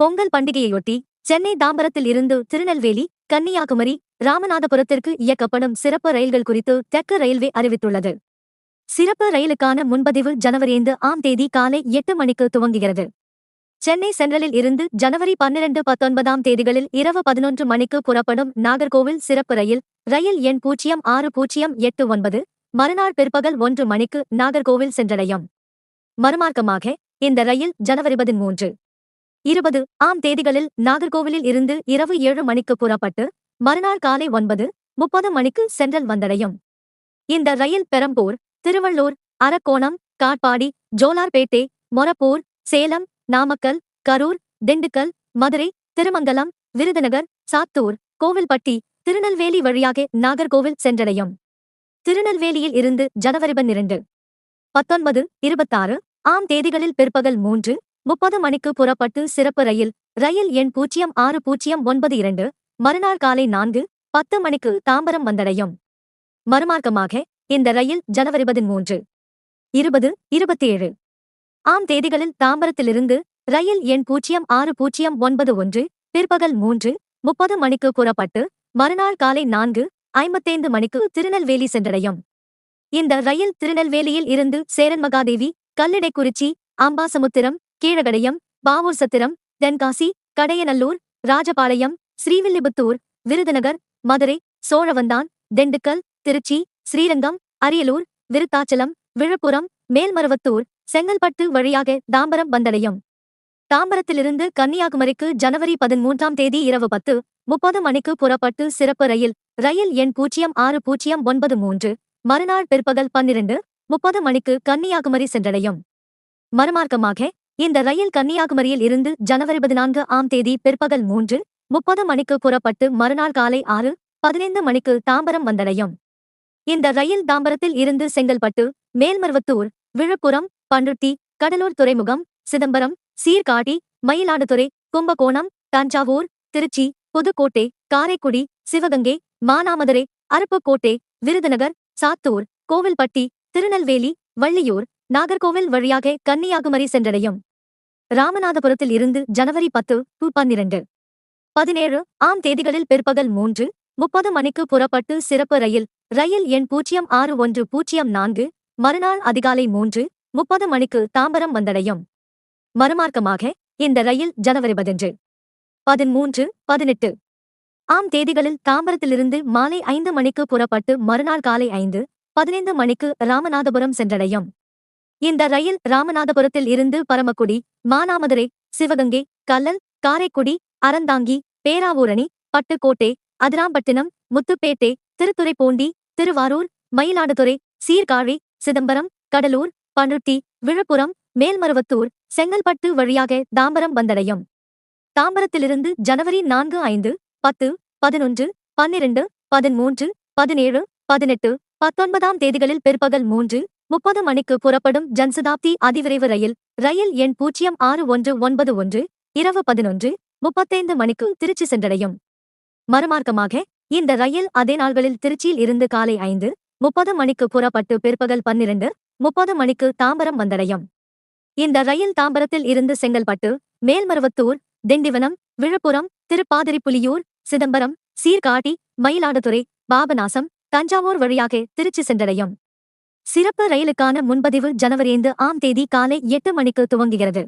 பொங்கல் பண்டிகையொட்டி சென்னை தாம்பரத்தில் இருந்து திருநெல்வேலி கன்னியாகுமரி ராமநாதபுரத்திற்கு இயக்கப்படும் சிறப்பு ரயில்கள் குறித்து தெற்கு ரயில்வே அறிவித்துள்ளது. சிறப்பு ரயிலுக்கான முன்பதிவு ஜனவரி ஐந்து ஆம் தேதி காலை எட்டு மணிக்கு துவங்குகிறது. சென்னை சென்ட்ரலில் இருந்து ஜனவரி பன்னிரண்டு பத்தொன்பதாம் தேதிகளில் இரவு பதினொன்று மணிக்கு புறப்படும் நாகர்கோவில் சிறப்பு ரயில் ரயில் எண் பூஜ்ஜியம் ஆறு பூஜ்ஜியம் எட்டு ஒன்பது மறுநாள் பிற்பகல் ஒன்று மணிக்கு நாகர்கோவில் சென்றடையும். மறுமார்க்கமாக இந்த ரயில் ஜனவரி பதிமூன்று இருபது ஆம் தேதிகளில் நாகர்கோவிலில் இருந்து இரவு ஏழு மணிக்கு புறப்பட்டு மறுநாள் காலை ஒன்பது முப்பது மணிக்கு சென்ட்ரல் வந்தடையும். இந்த ரயில் பெரம்பூர் திருவள்ளூர் அரக்கோணம் காட்பாடி ஜோலார்பேட்டை மொரப்பூர் சேலம் நாமக்கல் கரூர் திண்டுக்கல் மதுரை திருமங்கலம் விருதுநகர் சாத்தூர் கோவில்பட்டி திருநெல்வேலி வழியாக நாகர்கோவில் சென்றடையும். திருநெல்வேலியில் இருந்து ஜனவரி பன்னிரண்டு. பத்தொன்பது இருபத்தாறு ஆம் தேதிகளில் பிற்பகல் மூன்று முப்பது மணிக்கு புறப்பட்டு சிறப்பு ரயில் ரயில் எண் பூஜ்ஜியம் ஆறு பூஜ்ஜியம் ஒன்பது இரண்டு மறுநாள் காலை நான்கு பத்து மணிக்கு தாம்பரம் வந்தடையும். மறுமார்க்கமாக இந்த ரயில் ஜனவரி பதிமூன்று. இருபது இருபத்தேழு. ஆம் தேதிகளில் தாம்பரத்திலிருந்து ரயில் எண் பூஜ்ஜியம் ஆறு பூஜ்ஜியம் ஒன்பது ஒன்று பிற்பகல் மூன்று முப்பது மணிக்கு புறப்பட்டு மறுநாள் காலை நான்கு ஐம்பத்தைந்து மணிக்கு திருநெல்வேலி சென்றடையும். இந்த ரயில் திருநெல்வேலியில் இருந்து சேரன் மகாதேவி கல்லிடைக்குறிச்சி அம்பாசமுத்திரம் கீழகடையம் பாவூர் சத்திரம் தென்காசி கடையநல்லூர் ராஜபாளையம் ஸ்ரீவில்லிபுத்தூர் விருதுநகர் மதுரை சோழவந்தான் திண்டுக்கல் திருச்சி ஸ்ரீரங்கம் அரியலூர் விருத்தாச்சலம் விழுப்புரம் மேல்மருவத்தூர் செங்கல்பட்டு வழியாக தாம்பரம் வந்தடையும். தாம்பரத்திலிருந்து கன்னியாகுமரிக்கு ஜனவரி பதிமூன்றாம் தேதி இரவு பத்து முப்பது மணிக்கு புறப்பட்டு சிறப்பு ரயில் ரயில் எண் பூஜ்ஜியம் ஆறு பூஜ்ஜியம் ஒன்பது மூன்று மறுநாள் பிற்பகல் பன்னிரண்டு முப்பது மணிக்கு கன்னியாகுமரி சென்றடையும். மறுமார்க்கமாக இந்த ரயில் கன்னியாகுமரியில் இருந்து ஜனவரி பதினான்கு ஆம் தேதி பிற்பகல் மூன்று முப்பது மணிக்கு புறப்பட்டு மறுநாள் காலை ஆறு பதினைந்து மணிக்கு தாம்பரம் வந்தடையும். இந்த ரயில் தாம்பரத்தில் இருந்து செங்கல்பட்டு மேல்மருவத்தூர் விழுப்புரம் பண்ருட்டி கடலூர் துறைமுகம் சிதம்பரம் சீர்காழி மயிலாடுதுறை கும்பகோணம் தஞ்சாவூர் திருச்சி புதுக்கோட்டை காரைக்குடி சிவகங்கை மானாமதுரை அருப்புக்கோட்டை விருதுநகர் சாத்தூர் கோவில்பட்டி திருநெல்வேலி வள்ளியூர் நாகர்கோவில் வழியாக கன்னியாகுமரி சென்றடையும். ராமநாதபுரத்தில் இருந்து ஜனவரி பத்து டு பன்னிரண்டு. பதினேழு ஆம் தேதிகளில் பிற்பகல் மூன்று முப்பது மணிக்கு புறப்பட்டு சிறப்பு ரயில் ரயில் எண் பூஜ்ஜியம் ஆறு ஒன்று பூஜ்ஜியம் நான்கு மறுநாள் அதிகாலை மூன்று முப்பது மணிக்கு தாம்பரம் வந்தடையும். மறுமார்க்கமாக இந்த ரயில் ஜனவரி பதினஞ்சு பதிமூன்று பதினெட்டு. ஆம் தேதிகளில் தாம்பரத்திலிருந்து மாலை ஐந்து மணிக்கு புறப்பட்டு மறுநாள் காலை ஐந்து பதினைந்து மணிக்கு ராமநாதபுரம் சென்றடையும். இந்த ரயில் ராமநாதபுரத்தில் இருந்து பரமக்குடி மானாமதுரை சிவகங்கை கல்லல் காரைக்குடி அறந்தாங்கி பேராவூரணி பட்டுக்கோட்டை அதிராம்பட்டினம் முத்துப்பேட்டை திருத்துறைப்பூண்டி திருவாரூர் மயிலாடுதுறை சீர்காழி சிதம்பரம் கடலூர் பண்ருட்டி விழுப்புரம் மேல்மருவத்தூர் செங்கல்பட்டு வழியாக தாம்பரம் வந்தடையும். தாம்பரத்திலிருந்து ஜனவரி நான்கு ஐந்து பத்து பதினொன்று பன்னிரண்டு பதிமூன்று பதினேழு பதினெட்டு பத்தொன்பதாம் தேதிகளில் பிற்பகல் மூன்று முப்பது மணிக்கு புறப்படும் ஜன்சதாப்தி அதிவிரைவு ரயில் ரயில் எண் பூஜ்ஜியம் ஆறு ஒன்று ஒன்பது ஒன்று இரவு பதினொன்று முப்பத்தைந்து மணிக்கு திருச்சி சென்றடையும். மறுமார்க்கமாக இந்த ரயில் அதே நாள்களில் திருச்சியில் இருந்து காலை ஐந்து முப்பது மணிக்கு புறப்பட்டு பிற்பகல் பன்னிரண்டு முப்பது மணிக்கு தாம்பரம் வந்தடையும். இந்த ரயில் தாம்பரத்தில் இருந்து செங்கல்பட்டு மேல்மருவத்தூர் திண்டிவனம் விழுப்புரம் திருப்பாதிரிப்புலியூர் சிதம்பரம் சீர்காட்டி மயிலாடுதுறை பாபநாசம் தஞ்சாவூர் வழியாக திருச்சி சென்றடையும். சிறப்பு ரயிலுக்கான முன்பதிவு ஜனவரி ஐந்து ஆம் தேதி காலை எட்டு மணிக்கு துவங்குகிறது.